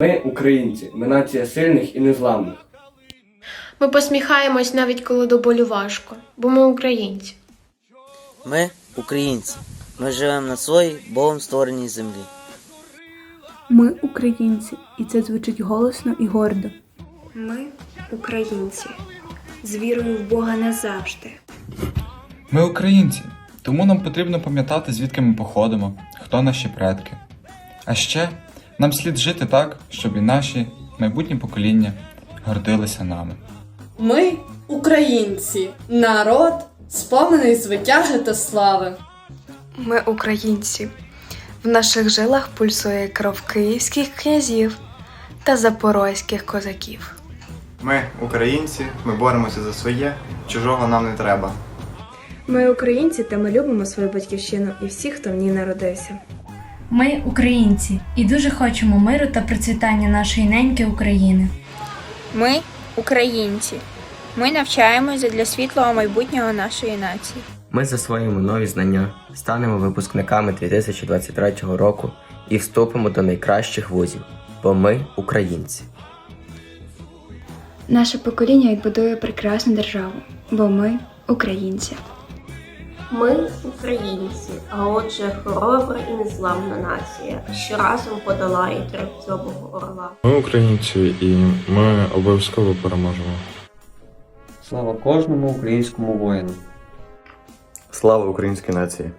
Ми українці, ми нація сильних і незламних. Ми посміхаємось навіть коли до болю важко, бо ми українці. Ми українці. Ми живемо на своїй Богом створеній землі. Ми українці, і це звучить голосно і гордо. Ми українці з вірою в Бога назавжди. Ми українці, тому нам потрібно пам'ятати, звідки ми походимо, хто наші предки. А ще нам слід жити так, щоб і наші майбутні покоління гордилися нами. Ми українці, народ, сповнений звитяги та слави. Ми українці. В наших жилах пульсує кров київських князів та запорозьких козаків. Ми українці, ми боремося за своє, чужого нам не треба. Ми українці та ми любимо свою батьківщину і всіх, хто в ній народився. Ми українці і дуже хочемо миру та процвітання нашої неньки України. Ми українці. Ми навчаємося для світлого майбутнього нашої нації. Ми засвоїмо нові знання, станемо випускниками 2023 року і вступимо до найкращих вузів, бо ми українці. Наше покоління відбудує прекрасну державу, бо ми українці. Ми українці, а отже, хоробра і незламна нація, що разом подолає трьохцьобого орла. Ми українці і ми обов'язково переможемо. Слава кожному українському воїну. Слава українській нації!